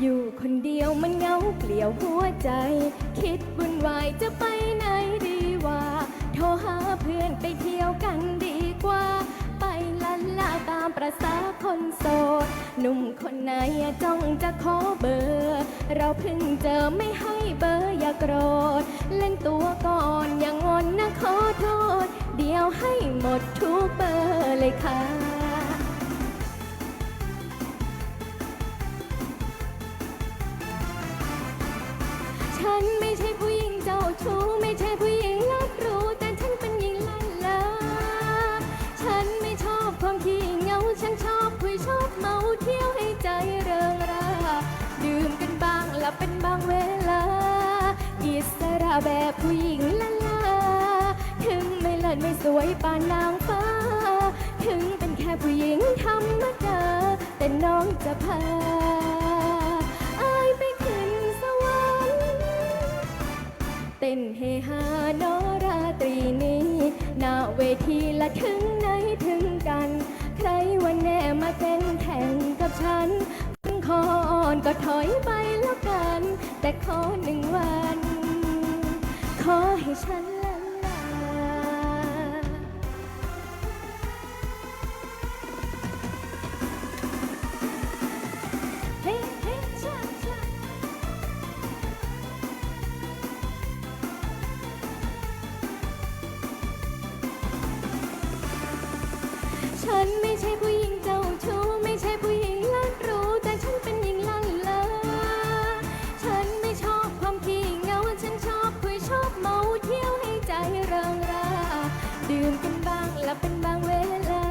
อยู่คนเดียวมันเหงาเปลี่ยวหัวใจ คิดบุญวายจะไปไหนดีว่า โทรหาเพื่อนไปเที่ยวกันดีกว่า ไปลันลาตามประษาคนโสด หนุ่มคนไหนจ้องจะขอเบอร์ เราเพิ่งเจอไม่ให้เบอร์อย่าโกรธ เล่นตัวก่อนอย่างอนนะขอโทษ เดี๋ยวให้หมด ฉันไม่ใช่ผู้หญิงเจ้าชู้ไม่ใช่ผู้หญิงลับรู้ แต่ฉันเป็นหญิงลันลาฉันไม่ชอบความขี้เหงา ฉันชอบคุยชอบเมาเที่ยวให้ใจเริงราดื่มกันบ้างหลับเป็นบางเวลา อิสระแบบผู้หญิงลันลาถึงไม่เลิศไม่สวยปานนางฟ้า ถึงเป็นแค่ผู้หญิงธรรมดาแต่น้องจะพา เต้นเฮฮาโนราตรีนี้หน้าเวทีละถึงไหนถึงกัน ใครวันแน่มาเต้นแข่งกับฉันขออ่อนก็ถอยไปแล้วกัน แต่ขอหนึ่งวัน ขอให้ฉัน ฉันไม่ใช่ผู้หญิงเจ้าชู้ไม่ใช่ผู้หญิงลักรู้ แต่ฉันเป็นหญิงลันลฉันไม่ชอบความขี้เหงาฉันชอบคุยชอบเมาเที่ยวให้ใจเริงราดื่มกันบ้างและเป็นบางเวลา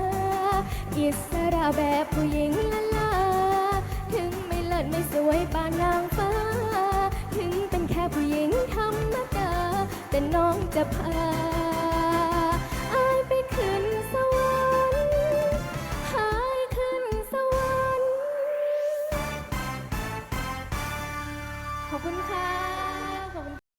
อิสระแบบผู้หญิงละลาถึงไม่เลิศไม่สวยปานนางฟ้า ถึงเป็นแค่ผู้หญิงธรรมดาแต่น้องจะพา ขอบคุณค่ะ